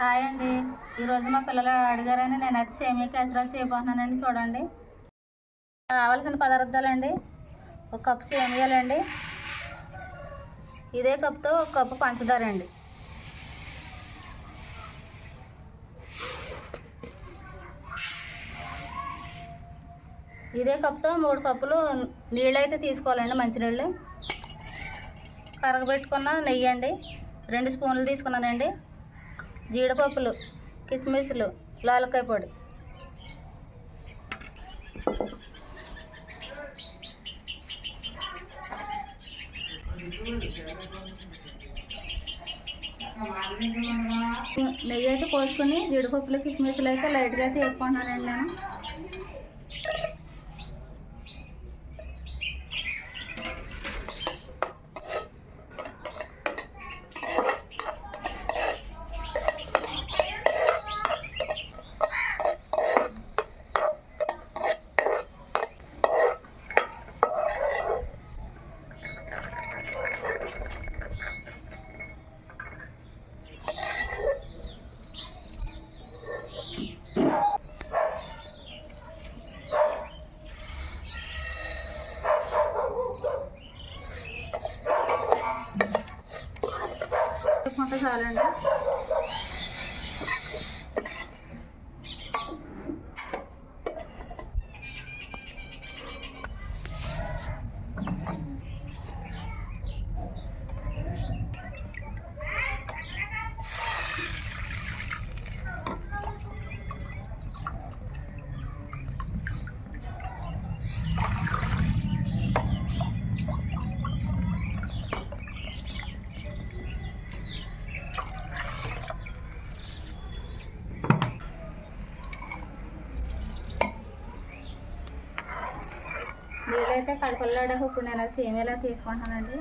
Hi అండి. ఈరోజు మా పిల్లలు అడిగారని నేనైతే సేమియా కేసరాలు చేయబోతున్నానండి చూడండి. కావాల్సిన పదార్థాలండి. ఒక కప్పు సేమియాలండి. ఇదే కప్తో ఒక కప్పు పంచదార అండి ఇదే కప్తో మూడు కప్పులు నీళ్ళు అయితే తీసుకోవాలండి మంచినీళ్ళు. కరగబెట్టుకున్న నెయ్యి అండి రెండు స్పూన్లు తీసుకున్నానండి. జీడిపప్పులు కిస్మిస్లు లాలకాయ పొడి. నెయ్యి అయితే పోసుకొని జీడిపప్పులు కిస్మిస్లు అయితే లైట్గా అయితే వేసుకుంటున్నానండి నేను. పెట్టుకుంటే వీళ్ళైతే నీళ్ళైతే కడపల్లాడాక ఇప్పుడు నేను అది ఎలా తీసుకుంటానండి.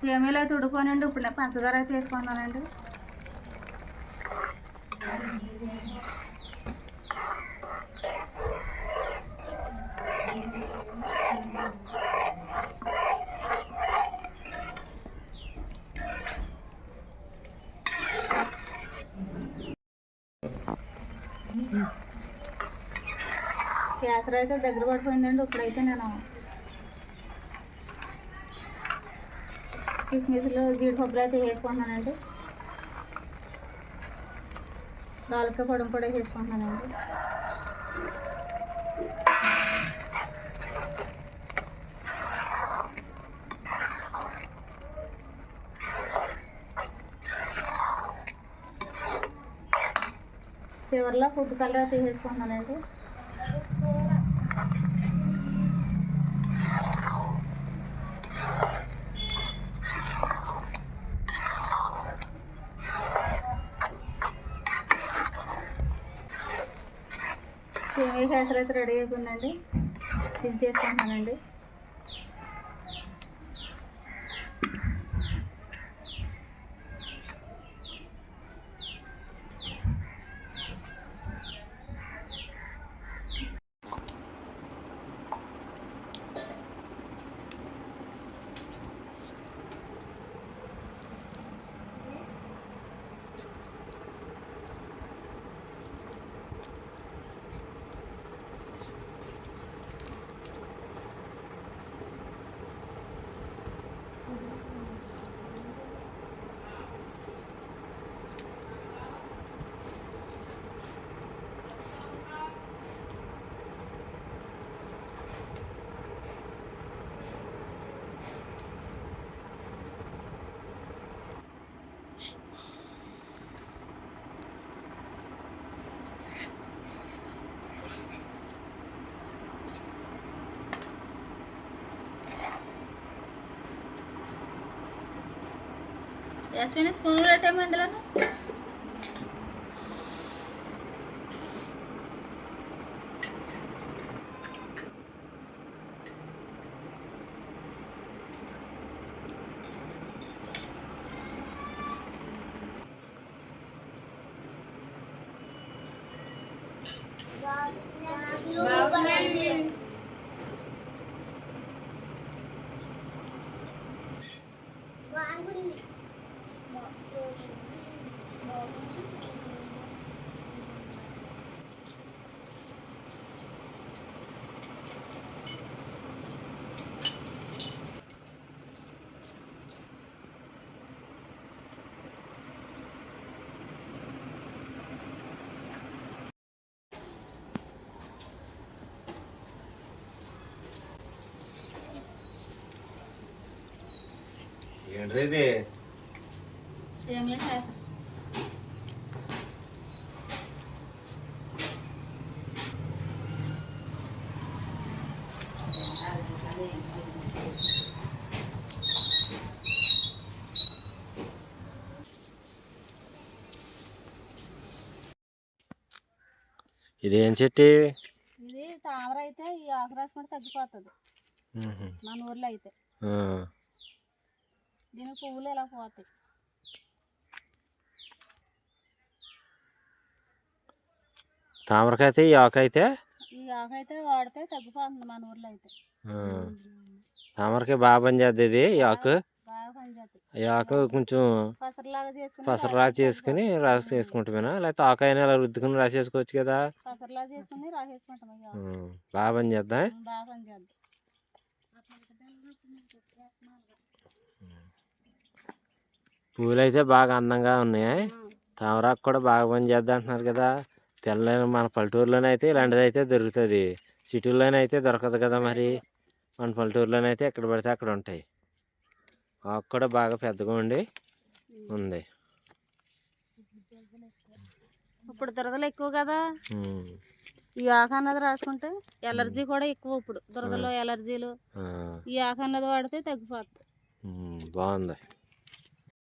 సేమియాలు అయితే ఉడుకోనండి ఇప్పుడు నేను పంచదార అయితే వేసుకున్నానండి కేసర అయితే దగ్గర పడిపోయిందండి. ఇప్పుడైతే నేను కిస్మిస్లో జీడిపప్పులు అయితే వేసుకుంటున్నానండి. దాల్కా పొడం కూడా వేసుకుంటున్నానండి. చివరిలో ఫుడ్ కలర్ అయితే వేసుకుంటున్నానండి. సేమియా కేసరి అయితే రెడీ అయిపోయిందండి. ఇది దించేసుకుంటున్నానండి యాస్మిన్ స్పూన్ పెట్టాము ఇందులో ఏంట్రీ కేసరి ఇదేం చెట్టు? ఇది తామర అయితే ఈ ఆకు రాసుకుంటే తగ్గిపోతుంది. మన ఊర్లో అయితే. దీనికి పువ్వులు ఇలా పోతాయి? తామరకాయ అయితే ఈ ఆకు అయితే ఈ ఆకు అయితే వాడితే తగ్గిపోతుంది మన ఊర్లో అయితే. తామరకాయ బాగా పని చేద్ది ఇది ఈ ఆకు. ఈ ఆకు కొంచెం పసరలాగా చేసుకుని రాసి చేసుకుంటామేనా? లేకపోతే ఆకాయని అలా రుద్దుకుని రాసేసుకోవచ్చు కదా? బాగా పని చేద్దాం బాగా పనిచేద్ది పూలు అయితే బాగా అందంగా ఉన్నాయి. తామరాకు కూడా బాగా పని చేద్దాం అంటున్నారు కదా. తెల్ల మన పల్లెటూరులోనే అయితే ఇలాంటిది అయితే దొరుకుతుంది. సిటీలోనే అయితే దొరకదు కదా మరి. మన పల్లెటూరులోనే అయితే ఎక్కడ పడితే అక్కడ ఉంటాయి. ఆకు కూడా బాగా పెద్దగా ఉండి ఉంది. ఇప్పుడు దురదలు ఎక్కువ కదా. ఈ ఆకు అన్నది రాసుకుంటే ఎలర్జీ కూడా ఎక్కువ ఇప్పుడు. దురదలో ఎలర్జీలు. ఈ ఆకు అన్నది వాడితే తగ్గిపోతుంది బాగుంది.